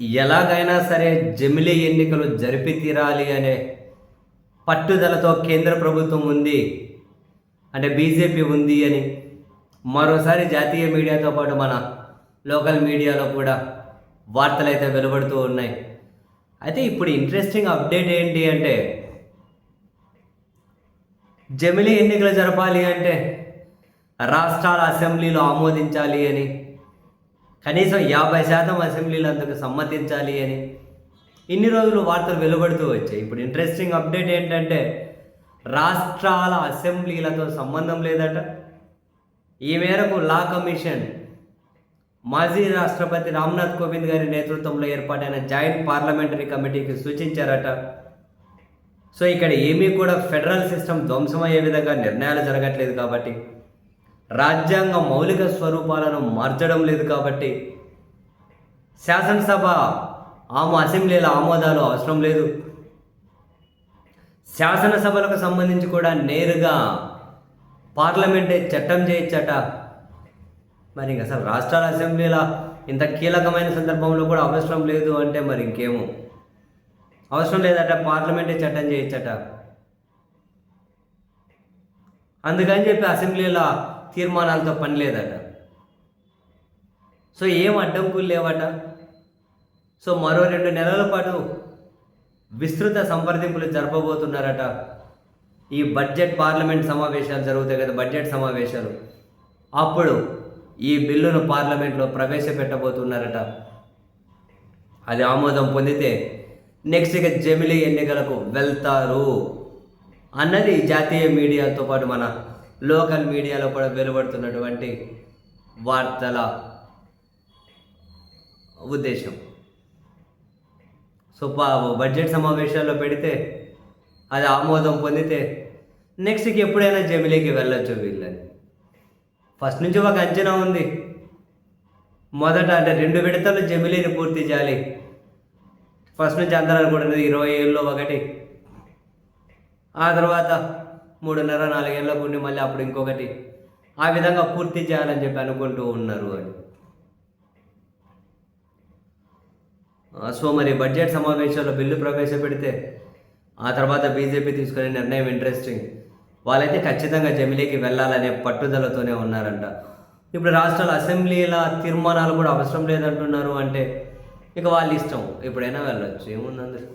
ఎలాగైనా సరే జమిలీ ఎన్నికలు జరిపి తీరాలి అనే పట్టుదలతో కేంద్ర ప్రభుత్వం ఉంది అంటే బీజేపీ ఉంది అని మరోసారి జాతీయ మీడియాతో పాటు మన లోకల్ మీడియాలో కూడా వార్తలు అయితే వెలువడుతూ ఉన్నాయి. అయితే ఇప్పుడు ఇంట్రెస్టింగ్ అప్డేట్ ఏంటి అంటే జమిలీ ఎన్నికలు జరపాలి అంటే రాష్ట్రాల అసెంబ్లీలో ఆమోదించాలి అని కనీసం యాభై శాతం అసెంబ్లీలు అందుకు సమ్మతించాలి అని. ఇన్ని రోజులు వార్తలు వెలువడుతూ వచ్చాయి. ఇప్పుడు ఇంట్రెస్టింగ్ అప్డేట్ ఏంటంటే రాష్ట్రాల అసెంబ్లీలతో సంబంధం లేదట. ఈ మేరకు లా కమిషన్ మాజీ రాష్ట్రపతి రామ్నాథ్ కోవింద్ గారి నేతృత్వంలో ఏర్పాటైన జాయింట్ పార్లమెంటరీ కమిటీకి సూచించారట. సో ఇక్కడ ఏమీ కూడా ఫెడరల్ సిస్టమ్ ధ్వంసమయ్యే విధంగా నిర్ణయాలు జరగట్లేదు కాబట్టి రాజ్యాంగ మౌలిక స్వరూపాలను మార్చడం లేదు కాబట్టి శాసనసభ ఆమె అసెంబ్లీల ఆమోదాలు అవసరం లేదు. శాసనసభలకు సంబంధించి కూడా నేరుగా పార్లమెంటే చట్టం చేయొచ్చట మరి ఇంక అసలు రాష్ట్రాల అసెంబ్లీల ఇంత కీలకమైన సందర్భంలో కూడా అవసరం లేదు అంటే మరి ఇంకేమో. అవసరం లేదట పార్లమెంటే చట్టం చేయొచ్చట అందుకని చెప్పి అసెంబ్లీల తీర్మానాలతో పని లేదట. సో ఏం అడ్డంకులు లేవట? సో మరో రెండు నెలల పాటు విస్తృత సంప్రదింపులు జరపబోతున్నారట. ఈ బడ్జెట్ పార్లమెంట్ సమావేశాలు జరుగుతాయి కదా బడ్జెట్ సమావేశాలు. అప్పుడు ఈ బిల్లును పార్లమెంట్లో ప్రవేశపెట్టబోతున్నారట. అది ఆమోదం పొందితే నెక్స్ట్ ఇక జమిలీ ఎన్నికలకు వెళ్తారు. అన్నది జాతీయ మీడియాతో పాటు మన లోకల్ మీడియాలో కూడా వెలువడుతున్నటువంటి వార్తల ఉద్దేశం. సో బడ్జెట్ సమావేశాల్లో పెడితే అది ఆమోదం పొందితే నెక్స్ట్కి ఎప్పుడైనా జమిలీకి వెళ్ళొచ్చు వీళ్ళని. ఫస్ట్ నుంచి ఒక అంచనా ఉంది. మొదట అంటే రెండు విడతలు జమిలీని పూర్తి చేయాలి. ఫస్ట్ నుంచి అందరూ అనుకుంటున్నది ఇరవై ఏళ్ళలో ఒకటి. ఆ తర్వాత మూడున్నర నాలుగేళ్ళకు ఉండి మళ్ళీ అప్పుడు ఇంకొకటి. ఆ విధంగా పూర్తి చేయాలని చెప్పి అనుకుంటూ ఉన్నారు అని. సో మరి బడ్జెట్ సమావేశాల్లో బిల్లు ప్రవేశపెడితే ఆ తర్వాత బీజేపీ తీసుకునే నిర్ణయం ఇంట్రెస్టింగ్ వాళ్ళైతే ఖచ్చితంగా జమిలీకి వెళ్ళాలనే పట్టుదలతోనే ఉన్నారంట. ఇప్పుడు రాష్ట్రాల అసెంబ్లీల తీర్మానాలు కూడా అవసరం లేదంటున్నారు అంటే ఇక వాళ్ళ ఇష్టం. ఎప్పుడైనా వెళ్ళొచ్చు ఏముంది అందులో?